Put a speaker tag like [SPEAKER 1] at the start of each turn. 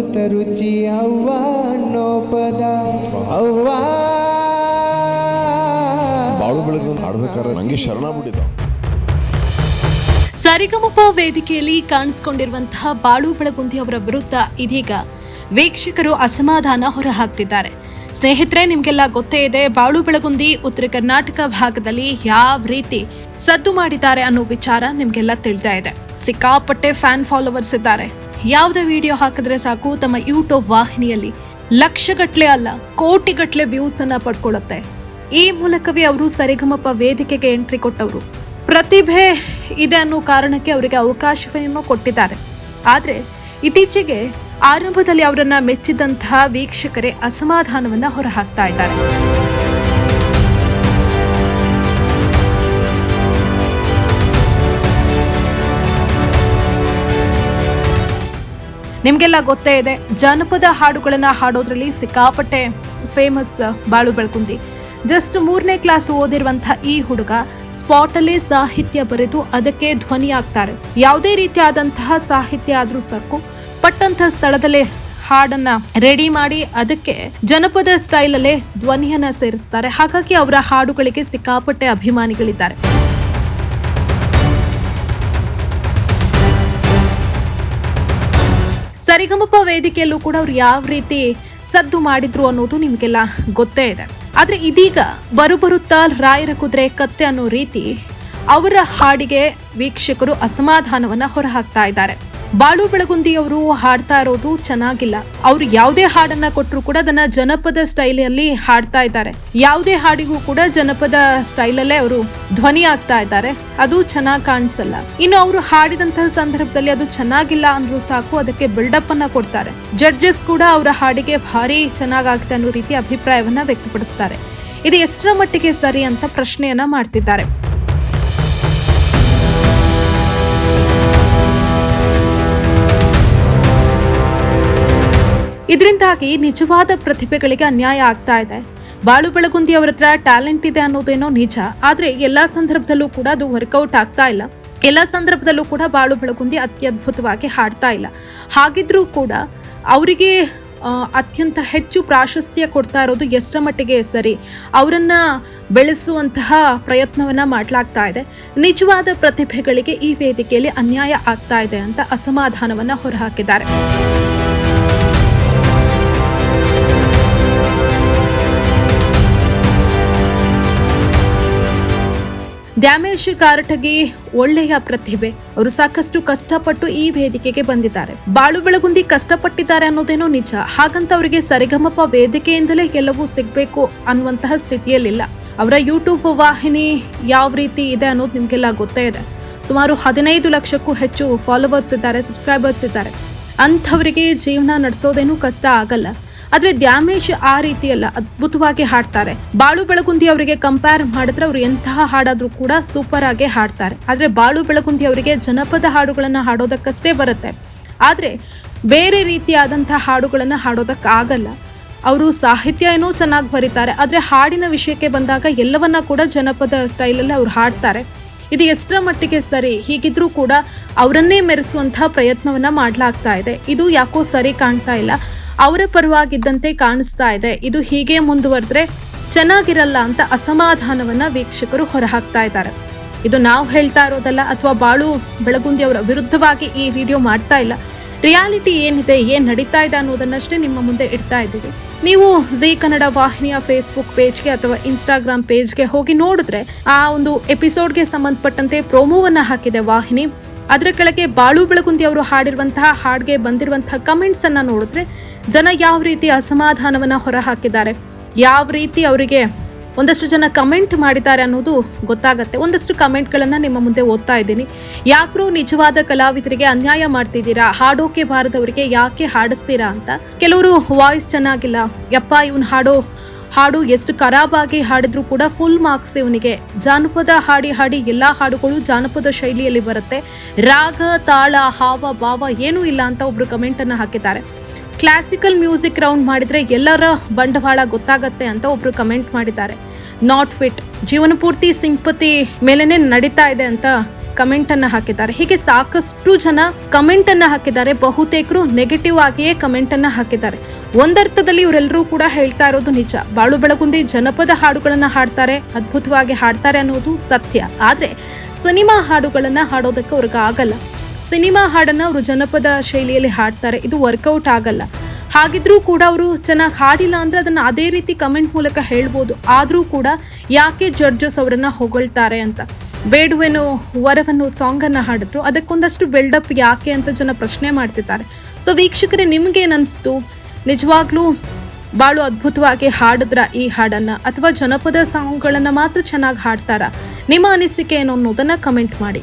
[SPEAKER 1] ಅಮೃತ ರುಚಿ ಅವ್ವ ಅನ್ನೋ ಪದ ಅವ್ವ.
[SPEAKER 2] ಬಾಳು ಬೆಳಗ್ಗೆ ಹಾಡ್ಬೇಕಾದ್ರೆ ನಂಗೆ ಶರಣ ಬಿಟ್ಟಿದ್ದ
[SPEAKER 3] ಸರಿಗಮಪ ವೇದಿಕೆಯಲ್ಲಿ ಕಾಣಿಸಿಕೊಂಡಿರುವಂತಹ ಬಾಳು ಬೆಳಗುಂದಿ ಅವರ ವಿರುದ್ಧ ಇದೀಗ ವೀಕ್ಷಕರು ಅಸಮಾಧಾನ ಹೊರಹಾಕ್ತಿದ್ದಾರೆ. ಸ್ನೇಹಿತರೆ ನಿಮ್ಗೆಲ್ಲ ಗೊತ್ತೇ ಇದೆ ಬಾಳು ಬೆಳಗುಂದಿ ಉತ್ತರ ಕರ್ನಾಟಕ ಭಾಗದಲ್ಲಿ ಯಾವ ರೀತಿ ಸದ್ದು ಮಾಡಿದ್ದಾರೆ ಅನ್ನೋ ವಿಚಾರ ನಿಮ್ಗೆಲ್ಲ ತಿಳಿತಾ ಇದೆ. ಸಿಕ್ಕಾಪಟ್ಟೆ ಫ್ಯಾನ್ ಫಾಲೋವರ್ಸ್ ಇದ್ದಾರೆ. ಯಾವುದೇ ವಿಡಿಯೋ ಹಾಕಿದ್ರೆ ಸಾಕು, ತಮ್ಮ ಯೂಟ್ಯೂಬ್ ವಾಹಿನಿಯಲ್ಲಿ ಲಕ್ಷಗಟ್ಲೆ ಅಲ್ಲ, ಕೋಟಿಗಟ್ಟಲೆ ವ್ಯೂಸ್ ಅನ್ನ ಪಡ್ಕೊಳ್ಳುತ್ತೆ. ಈ ಮೂಲಕವೇ ಅವರು ಸರಿಗಮಪ ವೇದಿಕೆಗೆ ಎಂಟ್ರಿ ಕೊಟ್ಟವರು. ಪ್ರತಿಭೆ ಇದೆ ಅನ್ನೋ ಕಾರಣಕ್ಕೆ ಅವರಿಗೆ ಅವಕಾಶವನ್ನು ಕೊಟ್ಟಿದ್ದಾರೆ. ಆದರೆ, ಇತ್ತೀಚೆಗೆ ಆರಂಭದಲ್ಲಿ ಅವರನ್ನ ಮೆಚ್ಚಿದಂತಹ ವೀಕ್ಷಕರೇ ಅಸಮಾಧಾನವನ್ನ ಹೊರಹಾಕ್ತಾ ಇದ್ದಾರೆ. ನಿಮಗೆಲ್ಲ ಗೊತ್ತೇ ಇದೆ, ಜನಪದ ಹಾಡುಗಳನ್ನು ಹಾಡೋದ್ರಲ್ಲಿ ಸಿಕ್ಕಾಪಟ್ಟೆ ಫೇಮಸ್ ಬಾಳು ಬೆಳಕುಂದಿ. ಜಸ್ಟ್ ಮೂರನೇ ಕ್ಲಾಸ್ ಓದಿರುವಂತಹ ಈ ಹುಡುಗ ಸ್ಪಾಟ್ ಅಲ್ಲೇ ಸಾಹಿತ್ಯ ಬರೆದು ಅದಕ್ಕೆ ಧ್ವನಿ ಆಗ್ತಾರೆ ಯಾವುದೇ ರೀತಿಯಾದಂತಹ ಸಾಹಿತ್ಯ ಆದ್ರೂ ಸಾಕು ಪಟ್ಟಂತ ಸ್ಥಳದಲ್ಲೇ ಹಾಡನ್ನ ರೆಡಿ ಮಾಡಿ ಅದಕ್ಕೆ ಜನಪದ ಸ್ಟೈಲಲ್ಲೇ ಧ್ವನಿಯನ್ನ ಸೇರಿಸ್ತಾರೆ. ಹಾಗಾಗಿ ಅವರ ಹಾಡುಗಳಿಗೆ ಸಿಕ್ಕಾಪಟ್ಟೆ ಅಭಿಮಾನಿಗಳಿದ್ದಾರೆ. ಸರಿಗಮಪ ವೇದಿಕೆಯಲ್ಲೂ ಕೂಡ ಅವ್ರು ಯಾವ ರೀತಿ ಸದ್ದು ಮಾಡಿದ್ರು ಅನ್ನೋದು ನಿಮಗೆಲ್ಲ ಗೊತ್ತೇ ಇದೆ. ಆದ್ರೆ ಇದೀಗ ಬರುಬರುತ್ತಾ ರಾಯರ ಕುದುರೆ ಕತ್ತೆ ಅನ್ನೋ ರೀತಿ ಅವರ ಹಾಡಿಗೆ ವೀಕ್ಷಕರು ಅಸಮಾಧಾನವನ್ನ ಹೊರಹಾಕ್ತಾ ಇದ್ದಾರೆ. ಬಾಳು ಬೆಳಗುಂದಿ ಅವರು ಹಾಡ್ತಾ ಇರೋದು ಚೆನ್ನಾಗಿಲ್ಲ. ಅವ್ರು ಯಾವುದೇ ಹಾಡನ್ನ ಕೊಟ್ಟರು ಕೂಡ ಅದನ್ನ ಜನಪದ ಸ್ಟೈಲಲ್ಲಿ ಹಾಡ್ತಾ ಇದ್ದಾರೆ. ಯಾವುದೇ ಹಾಡಿಗೂ ಕೂಡ ಜನಪದ ಸ್ಟೈಲಲ್ಲೇ ಅವರು ಧ್ವನಿ ಆಗ್ತಾ ಇದ್ದಾರೆ. ಅದು ಚೆನ್ನಾಗಿ ಕಾಣಿಸಲ್ಲ. ಇನ್ನು ಅವರು ಹಾಡಿದಂತಹ ಸಂದರ್ಭದಲ್ಲಿ ಅದು ಚೆನ್ನಾಗಿಲ್ಲ ಅಂದ್ರೂ ಸಾಕು, ಅದಕ್ಕೆ ಬಿಲ್ಡಪ್ ಅನ್ನ ಕೊಡ್ತಾರೆ. ಜಡ್ಜಸ್ ಕೂಡ ಅವರ ಹಾಡಿಗೆ ಭಾರಿ ಚೆನ್ನಾಗಾಗುತ್ತೆ ಅನ್ನೋ ರೀತಿ ಅಭಿಪ್ರಾಯವನ್ನ ವ್ಯಕ್ತಪಡಿಸ್ತಾರೆ. ಇದು ಎಷ್ಟರ ಮಟ್ಟಿಗೆ ಸರಿ ಅಂತ ಪ್ರಶ್ನೆಯನ್ನ ಮಾಡ್ತಿದ್ದಾರೆ. ಇದರಿಂದಾಗಿ ನಿಜವಾದ ಪ್ರತಿಭೆಗಳಿಗೆ ಅನ್ಯಾಯ ಆಗ್ತಾ ಇದೆ. ಬಾಳು ಬೆಳಗುಂದಿ ಅವರ ಹತ್ರ ಟ್ಯಾಲೆಂಟ್ ಇದೆ ಅನ್ನೋದೇನೋ ನಿಜ. ಆದ್ರೆ ಎಲ್ಲಾ ಸಂದರ್ಭದಲ್ಲೂ ಕೂಡ ಅದು ವರ್ಕೌಟ್ ಆಗ್ತಾ ಇಲ್ಲ. ಎಲ್ಲ ಸಂದರ್ಭದಲ್ಲೂ ಕೂಡ ಬಾಳು ಬೆಳಗುಂದಿ ಅತ್ಯದ್ಭುತವಾಗಿ ಹಾಡ್ತಾ ಇಲ್ಲ. ಹಾಗಿದ್ರೂ ಕೂಡ ಅವರಿಗೆ ಅತ್ಯಂತ ಹೆಚ್ಚು ಪ್ರಾಶಸ್ತ್ಯ ಕೊಡ್ತಾ ಇರೋದು ಎಷ್ಟರ ಮಟ್ಟಿಗೆ ಸರಿ. ಅವರನ್ನು ಬೆಳೆಸುವಂತಹ ಪ್ರಯತ್ನವನ್ನ ಮಾಡಲಾಗ್ತಾ ಇದೆ. ನಿಜವಾದ ಪ್ರತಿಭೆಗಳಿಗೆ ಈ ವೇದಿಕೆಯಲ್ಲಿ ಅನ್ಯಾಯ ಆಗ್ತಾ ಇದೆ ಅಂತ ಅಸಮಾಧಾನವನ್ನು ಹೊರಹಾಕಿದ್ದಾರೆ. ದ್ಯಾಮೇಶ್ ಕಾರಟಗಿ ಒಳ್ಳೆಯ ಪ್ರತಿಭೆ. ಅವರು ಸಾಕಷ್ಟು ಕಷ್ಟಪಟ್ಟು ಈ ವೇದಿಕೆಗೆ ಬಂದಿದ್ದಾರೆ. ಬಾಳು ಬೆಳಗುಂದಿ ಕಷ್ಟಪಟ್ಟಿದ್ದಾರೆ ಅನ್ನೋದೇನೋ ನಿಜ. ಹಾಗಂತ ಅವರಿಗೆ ಸರಿಗಮಪ ವೇದಿಕೆಯಿಂದಲೇ ಎಲ್ಲವೂ ಸಿಗಬೇಕು ಅನ್ನುವಂತಹ ಸ್ಥಿತಿಯಲ್ಲಿಲ್ಲ. ಅವರ ಯೂಟ್ಯೂಬ್ ವಾಹಿನಿ ಯಾವ ರೀತಿ ಇದೆ ಅನ್ನೋದು ನಿಮಗೆಲ್ಲ ಗೊತ್ತೇ ಇದೆ. ಸುಮಾರು ಹದಿನೈದು ಲಕ್ಷಕ್ಕೂ ಹೆಚ್ಚು ಫಾಲೋವರ್ಸ್ ಇದ್ದಾರೆ ಸಬ್ಸ್ಕ್ರೈಬರ್ಸ್ ಇದ್ದಾರೆ. ಅಂಥವರಿಗೆ ಜೀವನ ನಡೆಸೋದೇನು ಕಷ್ಟ ಆಗಲ್ಲ. ಆದ್ರೆ ದ್ಯಾಮೇಶ್ ಆ ರೀತಿ ಅಲ್ಲ, ಅದ್ಭುತವಾಗಿ ಹಾಡ್ತಾರೆ. ಬಾಳು ಬೆಳಗುಂದಿ ಅವರಿಗೆ ಕಂಪೇರ್ ಮಾಡಿದ್ರೆ ಅವ್ರು ಎಂತಹ ಹಾಡಾದ್ರೂ ಕೂಡ ಸೂಪರ್ ಆಗಿ ಹಾಡ್ತಾರೆ. ಆದ್ರೆ ಬಾಳು ಬೆಳಗುಂದಿ ಅವರಿಗೆ ಜನಪದ ಹಾಡುಗಳನ್ನ ಹಾಡೋದಕ್ಕಷ್ಟೇ ಬರುತ್ತೆ. ಆದ್ರೆ ಬೇರೆ ರೀತಿಯಾದಂತಹ ಹಾಡುಗಳನ್ನ ಹಾಡೋದಕ್ಕಾಗಲ್ಲ ಅವರು ಸಾಹಿತ್ಯ ಏನೋ ಚೆನ್ನಾಗಿ ಬರೀತಾರೆ, ಆದರೆ ಹಾಡಿನ ವಿಷಯಕ್ಕೆ ಬಂದಾಗ ಎಲ್ಲವನ್ನ ಕೂಡ ಜನಪದ ಸ್ಟೈಲಲ್ಲಿ ಅವ್ರು ಹಾಡ್ತಾರೆ. ಇದು ಎಷ್ಟರ ಮಟ್ಟಿಗೆ ಸರಿ? ಹೀಗಿದ್ರೂ ಕೂಡ ಅವರನ್ನೇ ಮೆರೆಸುವಂತಹ ಪ್ರಯತ್ನವನ್ನ ಮಾಡಲಾಗ್ತಾ ಇದೆ. ಇದು ಯಾಕೋ ಸರಿ ಕಾಣ್ತಾ ಇಲ್ಲ. ಅವರ ಪರವಾಗಿದ್ದಂತೆ ಕಾಣಿಸ್ತಾ ಇದೆ. ಇದು ಹೀಗೆ ಮುಂದುವರೆದ್ರೆ ಚೆನ್ನಾಗಿರಲ್ಲ ಅಂತ ಅಸಮಾಧಾನವನ್ನ ವೀಕ್ಷಕರು ಹೊರಹಾಕ್ತಾ ಇದ್ದಾರೆ. ಇದು ನಾವು ಹೇಳ್ತಾ ಇರೋದಲ್ಲ ಅಥವಾ ಬಾಳು ಬೆಳಗುಂದಿ ಅವರ ವಿರುದ್ಧವಾಗಿ ಈ ವಿಡಿಯೋ ಮಾಡ್ತಾ ಇಲ್ಲ. ರಿಯಾಲಿಟಿ ಏನಿದೆ, ಏನ್ ನಡೀತಾ ಇದೆ ಅನ್ನೋದನ್ನಷ್ಟೇ ನಿಮ್ಮ ಮುಂದೆ ಇಡ್ತಾ ಇದ್ದೀವಿ. ನೀವು ಜಿ ಕನ್ನಡ ವಾಹಿನಿಯ ಫೇಸ್ಬುಕ್ ಪೇಜ್ಗೆ ಅಥವಾ ಇನ್ಸ್ಟಾಗ್ರಾಮ್ ಪೇಜ್ಗೆ ಹೋಗಿ ನೋಡಿದ್ರೆ ಆ ಒಂದು ಎಪಿಸೋಡ್ಗೆ ಸಂಬಂಧಪಟ್ಟಂತೆ ಪ್ರೋಮೋವನ್ನ ಹಾಕಿದೆ ವಾಹಿನಿ. ಅದರ ಕೆಳಗೆ ಬಾಳು ಬೆಳಗುಂದಿ ಅವರು ಹಾಡಿರುವಂತಹ, ಹಾಡ್ಗೆ ಬಂದಿರುವಂತಹ ಕಮೆಂಟ್ಸ್ ಅನ್ನ ನೋಡಿದ್ರೆ ಜನ ಯಾವ ರೀತಿ ಅಸಮಾಧಾನವನ್ನ ಹೊರ ಹಾಕಿದ್ದಾರೆ ಯಾವ ರೀತಿ ಅವರಿಗೆ ಒಂದಷ್ಟು ಜನ ಕಮೆಂಟ್ ಮಾಡಿದ್ದಾರೆ ಅನ್ನೋದು ಗೊತ್ತಾಗತ್ತೆ. ಒಂದಷ್ಟು ಕಮೆಂಟ್ಗಳನ್ನು ನಿಮ್ಮ ಮುಂದೆ ಓದ್ತಾ ಇದ್ದೀನಿ. ಯಾಕ್ರೋ ನಿಜವಾದ ಕಲಾವಿದರಿಗೆ ಅನ್ಯಾಯ ಮಾಡ್ತಿದ್ದೀರಾ, ಹಾಡೋಕೆ ಬಾರದವರಿಗೆ ಯಾಕೆ ಹಾಡಿಸ್ತೀರಾ ಅಂತ. ಕೆಲವರು ವಾಯ್ಸ್ ಚೆನ್ನಾಗಿಲ್ಲ, ಯಪ್ಪ ಇವನ್ ಹಾಡೋ ಹಾಡು ಎಷ್ಟು ಖರಾಬಾಗಿ ಹಾಡಿದ್ರು ಕೂಡ ಫುಲ್ ಮಾರ್ಕ್ಸ್ ಇವನಿಗೆ. ಜಾನಪದ ಹಾಡಿ ಹಾಡಿ ಎಲ್ಲಾ ಹಾಡುಗಳು ಜಾನಪದ ಶೈಲಿಯಲ್ಲಿ ಬರುತ್ತೆ. ರಾಗ, ತಾಳ, ಹಾವ, ಭಾವ ಏನೂ ಇಲ್ಲ ಅಂತ ಒಬ್ರು ಕಮೆಂಟ್ ಅನ್ನ ಹಾಕಿದ್ದಾರೆ. ಕ್ಲಾಸಿಕಲ್ ಮ್ಯೂಸಿಕ್ ರೌಂಡ್ ಮಾಡಿದ್ರೆ ಎಲ್ಲರ ಬಂಡವಾಳ ಗೊತ್ತಾಗತ್ತೆ ಅಂತ ಒಬ್ರು ಕಮೆಂಟ್ ಮಾಡಿದ್ದಾರೆ. ನಾಟ್ ಫಿಟ್ ಜೀವನ ಪೂರ್ತಿ ಸಿಂಪತಿ ಮೇಲೇ ನಡೀತಾ ಇದೆ ಅಂತ ಕಮೆಂಟ್ ಅನ್ನ ಹಾಕಿದ್ದಾರೆ. ಹೀಗೆ ಸಾಕಷ್ಟು ಜನ ಕಮೆಂಟ್ ಅನ್ನ ಹಾಕಿದ್ದಾರೆ. ಬಹುತೇಕರು ನೆಗೆಟಿವ್ ಆಗಿಯೇ ಕಮೆಂಟ್ ಅನ್ನ ಹಾಕಿದ್ದಾರೆ. ಒಂದರ್ಥದಲ್ಲಿ ಇವರೆಲ್ಲರೂ ಕೂಡ ಹೇಳ್ತಾ ಇರೋದು ನಿಜ. ಬಾಳು ಬೆಳಗುಂದಿ ಜನಪದ ಹಾಡುಗಳನ್ನ ಹಾಡ್ತಾರೆ, ಅದ್ಭುತವಾಗಿ ಹಾಡ್ತಾರೆ ಅನ್ನೋದು ಸತ್ಯ. ಆದ್ರೆ ಸಿನಿಮಾ ಹಾಡುಗಳನ್ನ ಹಾಡೋದಕ್ಕೆ ಅವ್ರಿಗೆ ಆಗಲ್ಲ. ಸಿನಿಮಾ ಹಾಡನ್ನ ಅವರು ಜನಪದ ಶೈಲಿಯಲ್ಲಿ ಹಾಡ್ತಾರೆ. ಇದು ವರ್ಕೌಟ್ ಆಗಲ್ಲ. ಹಾಗಿದ್ರೂ ಕೂಡ ಅವರು ಚೆನ್ನಾಗಿ ಹಾಡಿಲ್ಲ ಅಂದ್ರೆ ಅದನ್ನ ಅದೇ ರೀತಿ ಕಮೆಂಟ್ ಮೂಲಕ ಹೇಳ್ಬೋದು. ಆದರೂ ಕೂಡ ಯಾಕೆ ಜಡ್ಜಸ್ ಅವರನ್ನ ಹೊಗಳ್ತಾರೆ ಅಂತ. ಬೇಡುವೆನು ವರವನ್ನು ಸಾಂಗ್ ಅನ್ನ ಹಾಡಿದ್ರು. ಅದಕ್ಕೊಂದಷ್ಟು ಬಿಲ್ಡಪ್ ಯಾಕೆ ಅಂತ ಜನ ಪ್ರಶ್ನೆ ಮಾಡ್ತಿದ್ದಾರೆ. ಸೊ ವೀಕ್ಷಕರೇ ನಿಮ್ಗೇನು ಅನಿಸ್ತು ನಿಜವಾಗ್ಲೂ ಬಾಳು ಅದ್ಭುತವಾಗಿ ಹಾಡಿದ್ರ ಈ ಹಾಡನ್ನ? ಅಥವಾ ಜನಪದ ಸಾಂಗ್ಗಳನ್ನು ಮಾತ್ರ ಚೆನ್ನಾಗಿ ಹಾಡ್ತಾರ? ನಿಮ್ಮ ಅನಿಸಿಕೆ ಏನು ಅನ್ನೋದನ್ನು ಕಮೆಂಟ್ ಮಾಡಿ.